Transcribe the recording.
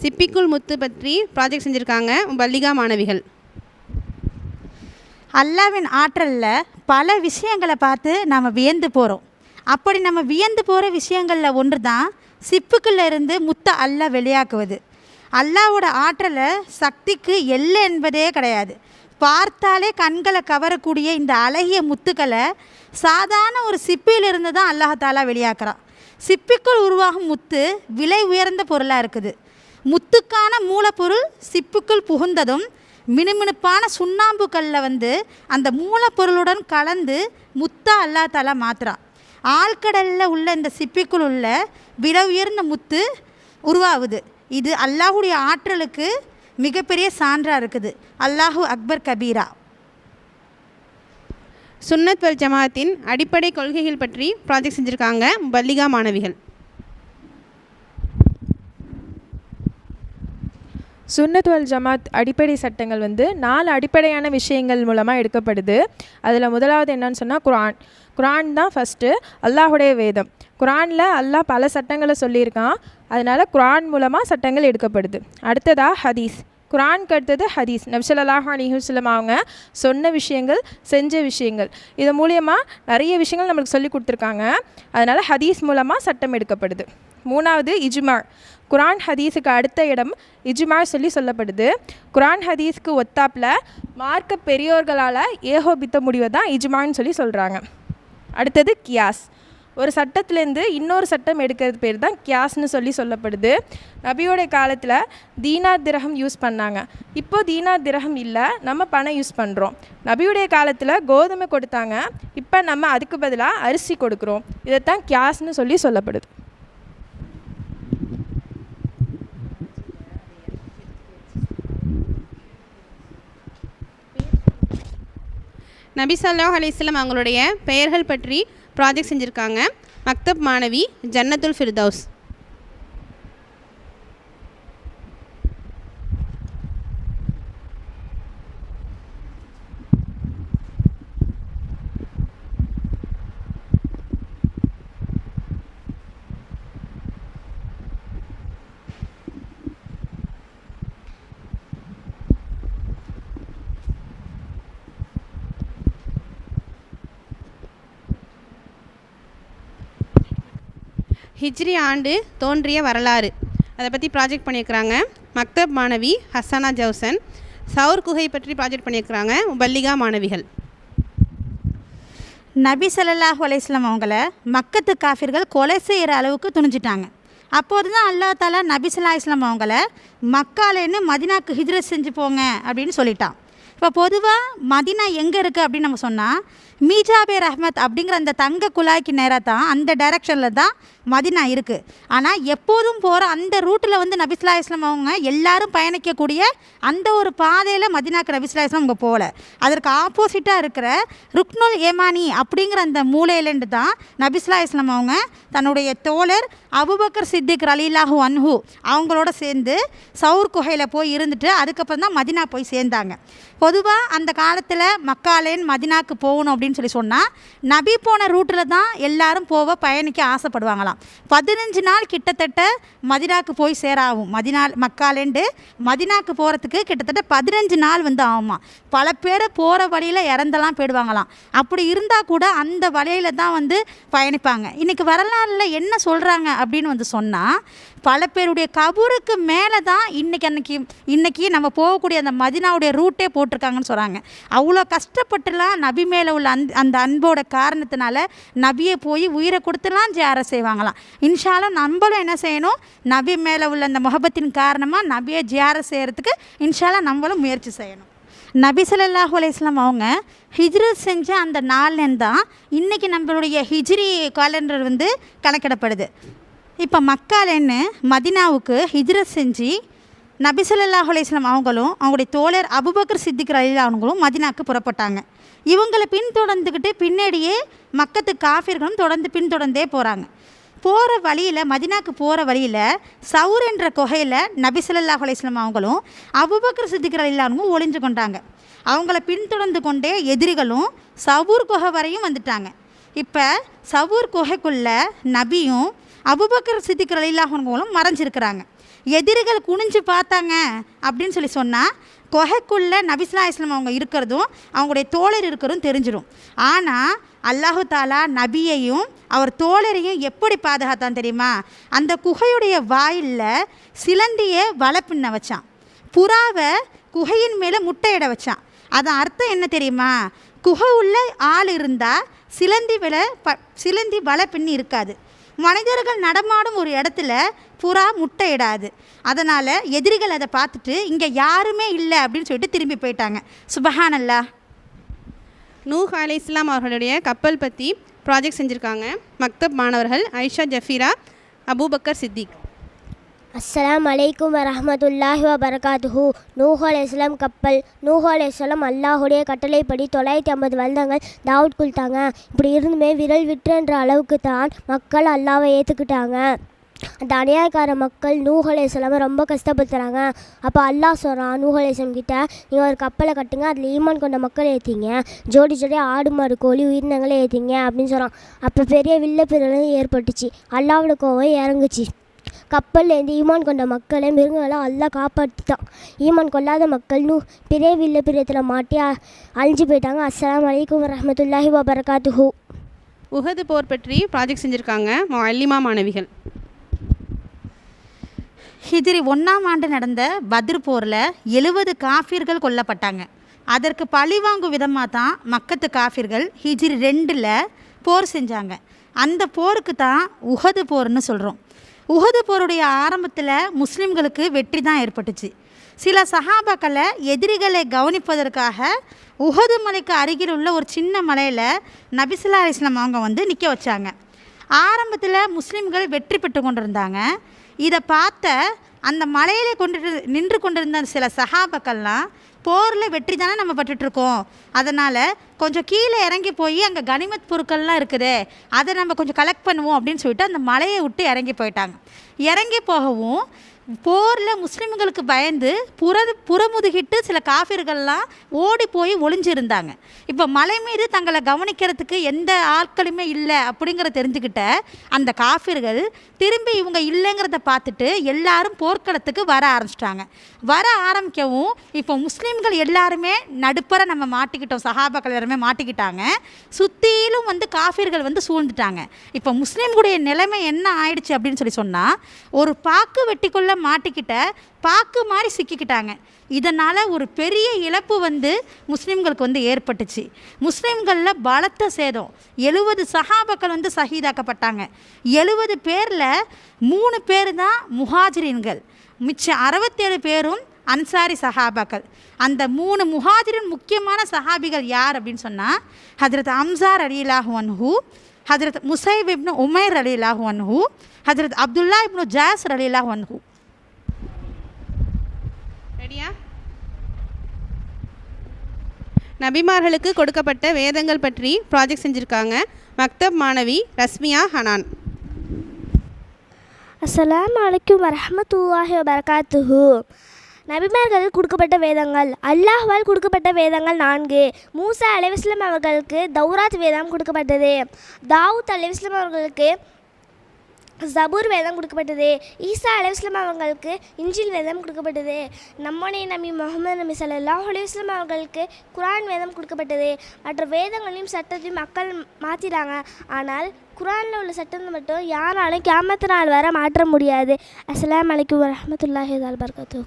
சிப்பிக்குள் முத்து பற்றி ப்ராஜெக்ட் செஞ்சுருக்காங்க பள்ளிகா மாணவிகள். அல்லாவின் ஆற்றலில் பல விஷயங்களை பார்த்து நாம் வியந்து போகிறோம் அப்படி நம்ம வியந்து போகிற விஷயங்களில் ஒன்று தான் சிப்புக்குள்ளேருந்து முத்தை முத்த அல்லாஹ் வெளியாக்குவது. அல்லாவோட ஆற்றலை சக்திக்கு எல்லை என்பதே கிடையாது. பார்த்தாலே கண்களை கவரக்கூடிய இந்த அழகிய முத்துக்களை சாதாரண ஒரு சிப்பியிலிருந்து தான் அல்லாஹாலா வெளியாக்குறான். சிப்பிக்குள் உருவாகும் முத்து விலை உயர்ந்த பொருளாக இருக்குது. முத்துக்கான மூலப்பொருள் சிப்புக்குள் புகுந்ததும் மினுமினுப்பான சுண்ணாம்பு வந்து அந்த மூலப்பொருளுடன் கலந்து முத்தா அல்லா தலா மாத்துறான். ஆழ்கடலில் உள்ள இந்த சிப்பிக்குள் உள்ள விலை உயர்ந்த முத்து உருவாகுது. இது அல்லாஹுடைய ஆற்றலுக்கு மிகப்பெரிய சான்றாக இருக்குது. அல்லாஹு அக்பர் கபீரா. சுன்னத் வல் ஜமாத்தின் அடிப்படை கொள்கைகள் பற்றி ப்ராஜெக்ட் செஞ்சுருக்காங்க பல்லிகா மாணவிகள். சுன்னத் வல் ஜமாத் அடிப்படை சட்டங்கள் வந்து நாலு அடிப்படையான விஷயங்கள் மூலமாக எடுக்கப்படுது. அதில் முதலாவது என்னன்னு சொன்னால் குரான். குரான் தான் ஃபஸ்ட்டு அல்லாஹுடைய வேதம். குரானில் அல்லாஹ் பல சட்டங்களை சொல்லியிருக்கான். அதனால் குரான் மூலமாக சட்டங்கள் எடுக்கப்படுது. அடுத்ததாக ஹதீஸ். குரானுக்கு அடுத்தது ஹதீஸ். நப்சல்லாஹ் அலிஹுஸ்லம் அவங்க சொன்ன விஷயங்கள் செஞ்ச விஷயங்கள். இது மூலியமாக நிறைய விஷயங்கள் நம்மளுக்கு சொல்லி கொடுத்துருக்காங்க. அதனால் ஹதீஸ் மூலமாக சட்டம் எடுக்கப்படுது. மூணாவது இஜ்மா. குரான் ஹதீஸுக்கு அடுத்த இடம் இஜ்மா சொல்லி சொல்லப்படுது. குரான் ஹதீஸுக்கு ஒத்தாப்பில் மார்க்க பெரியோர்களால் ஏகோபித்த முடிவை தான் இஜ்மான்னு சொல்லி சொல்கிறாங்க அடுத்தது கியாஸ். ஒரு சட்டத்திலேருந்து இன்னொரு சட்டம் எடுக்கிறது பேர் தான் கியாஸ்னு சொல்லி சொல்லப்படுது. நபியோடைய காலத்தில் தீனார் திரகம் யூஸ் பண்ணாங்க. இப்போ தீனார் திரகம் இல்லை நம்ம பணம் யூஸ் பண்ணுறோம் நபியுடைய காலத்தில் கோதுமை கொடுத்தாங்க. இப்போ நம்ம அதுக்கு பதிலாக அரிசி கொடுக்குறோம். இதைத்தான் கியாஸ்னு சொல்லி சொல்லப்படுது. நபி சல்லாஹ் அலைஹி அவங்களுடைய பெயர்கள் பற்றி ப்ராஜெக்ட் செஞ்சுருக்காங்க. மக்தப் மாணவி ஜன்னத்துல் ஃபிர்தௌஸ். ஹிஜ்ரி ஆண்டு தோன்றிய வரலாறு. அதை பற்றி ப்ராஜெக்ட் பண்ணியிருக்கிறாங்க. மக்தப் மாணவி ஹசனா ஜவுசன் சவுர் குகை பற்றி ப்ராஜெக்ட் பண்ணியிருக்கிறாங்க. பல்லிகா மாணவிகள். நபி சல்லாஹ் அலையம் அவங்களை அவங்கள மக்கத்து காஃபிர்கள் கொலை செய்கிற அளவுக்கு துணிஞ்சிட்டாங்க. அப்போது தான் அல்லா தாலா நபி சல்லா இஸ்லாம் அவங்கள மக்காலேன்னு மதினாக்கு ஹிஜ்ரத் செஞ்சு போங்க அப்படின்னு சொல்லிட்டான். இப்போ பொதுவாக மதினா எங்கே இருக்குது அப்படின்னு நம்ம சொன்னால் மீஜாபேர் அஹ்மத் அப்படிங்கிற அந்த தங்க குழாய்க்கு நேராக தான் அந்த டைரக்ஷனில் தான் மதினா இருக்குது ஆனால் எப்போதும் போகிற அந்த ரூட்டில் வந்து நபிஸ்லா இஸ்லாம் அவங்க எல்லாரும் பயணிக்கக்கூடிய அந்த ஒரு பாதையில் மதினாக்கு நபிஸ்லா இஸ்லாம் அவங்க போகல. அதற்கு ஆப்போசிட்டாக இருக்கிற ருக்னுல் ஏமானி அப்படிங்கிற அந்த மூலையிலேருந்து தான் நபிஸ்லா இஸ்லாம் அவங்க தன்னுடைய தோழர் அபுபக்கர் சித்திக் ரலீலாஹு அன்ஹு அவங்களோட சேர்ந்து சவுர் குகையில் போய் இருந்துட்டு அதுக்கப்புறம் தான் மதினா போய் சேர்ந்தாங்க. இப்போ பொதுவாக அந்த காலத்தில் மக்காலேன் மதினாக்கு போகணும் அப்படின்னு சொல்லி சொன்னால் நபி போன ரூட்டில் தான் எல்லாரும் போக பயணிக்க ஆசைப்படுவாங்களாம். பதினஞ்சு நாள் கிட்டத்தட்ட மதினாக்கு போய் சேராகும். மதினா மக்காலேண்டு மதினாக்கு போகிறதுக்கு கிட்டத்தட்ட பதினஞ்சு நாள் வந்து ஆகுமா. பல பேர் போகிற வழியில் இறந்தெல்லாம் போயிடுவாங்களாம். அப்படி இருந்தால் கூட அந்த வழியில் தான் வந்து பயணிப்பாங்க. இன்றைக்கி வரலாறில் என்ன சொல்கிறாங்க அப்படின்னு வந்து சொன்னால் பல பேருடைய கபூருக்கு மேலே தான் இன்றைக்கி அன்னைக்கு இன்றைக்கி நம்ம போகக்கூடிய அந்த மதினாவுடைய ரூட்டே போட்டு போட்டிருக்காங்கன்னு சொல்கிறாங்க அவ்வளோ கஷ்டப்பட்டுலாம் நபி மேலே உள்ள அந் அந்த அன்போட காரணத்தினால நபியை போய் உயிரை கொடுத்துலாம் ஜியார செய்வாங்களாம். இன்ஷாலும் நம்மளும் என்ன செய்யணும்? நபி மேலே உள்ள அந்த முகபத்தின் காரணமாக நபியை ஜியார செய்கிறதுக்கு இன்ஷாலாம் நம்மளும் முயற்சி செய்யணும். நபி சொல்லாஹு அலைஹி அவங்க ஹிஜ்ரு செஞ்ச அந்த நாள்லேருந்து தான் இன்றைக்கி நம்மளுடைய ஹிஜ்ரி காலண்டர் வந்து கணக்கிடப்படுது. இப்போ மக்காலேன்னு மதினாவுக்கு ஹிஜ்ரத் செஞ்சு நபி ஸல்லல்லாஹு அவங்களும் அவங்களுடைய தோழர் அபுபக்கர் சித்திக் ரலீலா அவங்களும் மதினாக்கு புறப்பட்டாங்க. இவங்களை பின்தொடர்ந்துக்கிட்டு பின்னாடியே மக்கத்து காஃபிர்களும் தொடர்ந்து பின்தொடர்ந்தே போகிறாங்க போகிற வழியில் மதினாக்கு போகிற வழியில் சவுர் என்ற குகையில் நபி ஸல்லல்லாஹு அவங்களும் அபுபக்கர் சித்திக் ரலீலா அவங்களும் ஒளிஞ்சு கொண்டாங்க. அவங்கள பின்தொடர்ந்து கொண்டே எதிரிகளும் சவுர் குகை வரையும் வந்துட்டாங்க. இப்போ சவுர் குகைக்குள்ள நபியும் அபுபக்கர் சித்திக் ரலில்லாஹங்களும் மறைஞ்சிருக்கிறாங்க. எதிரிகள் குனிஞ்சு பார்த்தாங்க அப்படின்னு சொல்லி சொன்னால் குகைக்குள்ளே நபிஸ்லா இஸ்லாம் அவங்க இருக்கிறதும் அவங்களுடைய தோழர் இருக்கிறதும் தெரிஞ்சிடும் ஆனால் அல்லாஹு தாலா நபியையும் அவர் தோழரையும் எப்படி பாதுகாத்தான் தெரியுமா? அந்த குகையுடைய வாயிலில் சிலந்தியை வலை பின்ன வச்சான். புறாவை குகையின் மேலே முட்டையிட வச்சான். அதன் அர்த்தம் என்ன தெரியுமா? குகை உள்ள ஆள் இருந்தால் சிலந்தி விலை ப சிலந்தி வலை பின்னி இருக்காது. மனிதர்கள் நடமாடும் ஒரு இடத்துல புறா முட்டையிடாது. அதனால் எதிரிகள் அதை பார்த்துட்டு இங்கே யாருமே இல்லை அப்படின்னு சொல்லிட்டு திரும்பி போயிட்டாங்க. சுபஹானல்லா. நூஹ் அலி இஸ்லாம் அவர்களுடைய கப்பல் பற்றி ப்ராஜெக்ட் செஞ்சுருக்காங்க. மக்தப் மாணவர்கள் ஐஷா ஜஃபீரா அபூபக்கர் சித்திக். அஸ்ஸலாம் அலைக்கும் வரமத்துல்லாஹி வபரகாத்துஹு. நூஹ் அலைஹிஸ்ஸலாம் கப்பல் நூஹ் அலைஹிஸ்ஸலாம் அல்லாஹுடைய கட்டளைப்படி தொள்ளாயிரத்தி ஐம்பது வருடங்கள் தாவூத் கொடுத்தாங்க இப்படி இருந்துமே விரல் விட்டுன்ற அளவுக்கு தான் மக்கள் அல்லாவை ஏற்றுக்கிட்டாங்க அந்த அநியாயக்கார மக்கள் நூஹ் அலைஹிஸ்ஸலாமை ரொம்ப கஷ்டப்படுத்துகிறாங்க அப்போ அல்லாஹ் சொல்கிறான் நூஹ் கிட்ட நீங்கள் ஒரு கப்பலை கட்டுங்க அதில் ஈமான் கொண்ட மக்கள் ஏற்றிங்க ஜோடி ஜோடி ஆடு மாடு கோழி உயிரினங்களை ஏற்றிங்க அப்படின்னு சொல்கிறான் அப்போ பெரிய வில்ல பிறலும் ஏற்பட்டுச்சு. அல்லாவோட கோவம் இறங்குச்சு. கப்பல்லேருந்து ஈமான் கொண்ட மக்களை மிருகங்களை அல்லாஹ் காப்பாற்றிட்டான் ஈமான் கொள்ளாத மக்கள் நூ பெரிய வில்ல பிரியத்தில் மாட்டி அழிஞ்சு போயிட்டாங்க. அஸ்ஸலாமு அலைக்கும் வரஹ்மத்துல்லாஹி வபரகாத்துஹு. உஹது போர் பற்றி ப்ராஜெக்ட் செஞ்சுருக்காங்க அல்லிமா மாணவிகள். ஹிஜ்ரி ஒன்றாம் ஆண்டு நடந்த பத்ர் போரில் எழுபது காஃபிர்கள் கொல்லப்பட்டாங்க. அதற்கு பழிவாங்கும் விதமாக தான் மக்கத்து காஃபிர்கள் ஹிஜ்ரி ரெண்டில் போர் செஞ்சாங்க. அந்த போருக்கு தான் உஹது போர்னு சொல்கிறோம் உகது போருடைய ஆரம்பத்தில் முஸ்லீம்களுக்கு வெற்றி தான் ஏற்பட்டுச்சு. சில சஹாபாக்களை எதிரிகளை கவனிப்பதற்காக உகது மலைக்கு அருகில் உள்ள ஒரு சின்ன மலையில் நபிசுல்லா இஸ்லாம் அவங்க வந்து நிற்க வச்சாங்க. ஆரம்பத்தில் முஸ்லீம்கள் வெற்றி பெற்று கொண்டிருந்தாங்க. இதை பார்த்த அந்த மலையிலே கொண்டு நின்று கொண்டிருந்த சில சகாபக்கள்லாம் போரில் வெற்றி தானே நம்ம பட்டுட்ருக்கோம் அதனால் கொஞ்சம் கீழே இறங்கி போய் அங்கே கனிமத் பொருட்கள்லாம் இருக்குதே அதை நம்ம கொஞ்சம் கலெக்ட் பண்ணுவோம் அப்படின்னு சொல்லிட்டு அந்த மலையை விட்டு இறங்கி போயிட்டாங்க. இறங்கி போகவும் போரில் முஸ்லீம்களுக்கு பயந்து புற புறமுதுகிட்டு சில காஃபிர்கள்லாம் ஓடி போய் ஒளிஞ்சிருந்தாங்க. இப்போ மலை மீது தங்களை கவனிக்கிறதுக்கு எந்த ஆட்களுமே இல்லை அப்படிங்கிற தெரிஞ்சுக்கிட்ட அந்த காஃபிர்கள் திரும்பி இவங்க இல்லைங்கிறத பார்த்துட்டு எல்லாரும் போர்க்களத்துக்கு வர ஆரம்பிச்சிட்டாங்க. வர ஆரம்பிக்கவும் இப்போ முஸ்லீம்கள் எல்லாருமே நடுப்பற நம்ம மாட்டிக்கிட்டோம் சஹாபாக்கள் எல்லாருமே மாட்டிக்கிட்டாங்க. சுற்றிலும் வந்து காஃபிர்கள் வந்து சூழ்ந்துட்டாங்க. இப்போ முஸ்லீம்களுடைய நிலைமை என்ன ஆயிடுச்சு அப்படின்னு சொல்லி சொன்னால் ஒரு பாக்கு வெட்டிக்குள்ளே மாட்டிக்கிட்ட பாக்கு மாதிரி சிக்கிக்கிட்டாங்க. இதனால் ஒரு பெரிய இழப்பு வந்து முஸ்லீம்களுக்கு வந்து ஏற்பட்டுச்சு. முஸ்லீம்களில் பலத்த சேதம். எழுபது சஹாபக்கள் வந்து சஹீதாக்கப்பட்டாங்க எழுபது பேரில் மூணு பேர் தான் முஹாஜிரின்கள். மிச்சம் அறுபத்தேழு பேரும் அன்சாரி சஹாபாக்கள். அந்த மூணு முஹாஜிரின் முக்கியமான சஹாபிகள் யார் அப்படின்னு சொன்னால் ஹஜரத் அம்சார் அலிலாஹு அன்ஹு ஹஜரத் முசைப் இப்னு உமைர் அலிலாஹு அன்ஹு ஹஜரத் அப்துல்லா இப்னு ஜாஸ் அலிலாஹு ஹூ நபிமார்களுக்கு கொடுக்கப்பட்ட வேதங்கள் பற்றி ப்ராஜெக்ட் செஞ்சுருக்காங்க. மக்தப் மாணவி ரஸ்மியா ஹனான். அஸ்லாம் வலைக்கும் வரஹ்மத்துல்லாஹி வபரகாத்துஹு. நபிமார்களுக்கு கொடுக்கப்பட்ட வேதங்கள் அல்லாஹ்வால் கொடுக்கப்பட்ட வேதங்கள் நான்கு. மூசா அலைவாஸ்லம் அவர்களுக்கு தௌராத் வேதம் கொடுக்கப்பட்டது. தாவூத் அலைவாஸ்லம் அவர்களுக்கு ஜபூர் வேதம் கொடுக்கப்பட்டது. ஈசா அலைவாஸ்லம் அவங்களுக்கு இஞ்சில் வேதம் கொடுக்கப்பட்டது. நம்முடைய நம்பி முகமது நபி ஸல்லல்லாஹு அலைஹி அவங்களுக்கு குரான் வேதம் கொடுக்கப்பட்டது. மற்ற வேதங்களையும் சட்டத்தையும் மக்கள் மாற்றிட்டாங்க ஆனால் குரானில் உள்ள சட்டத்தை மட்டும் யாராலும் கேமத்து நாள் வரை மாற்ற முடியாது. அஸ்லாம் அலைக்கும் வரமத்துல்லாஹி வபரகாத்துஹு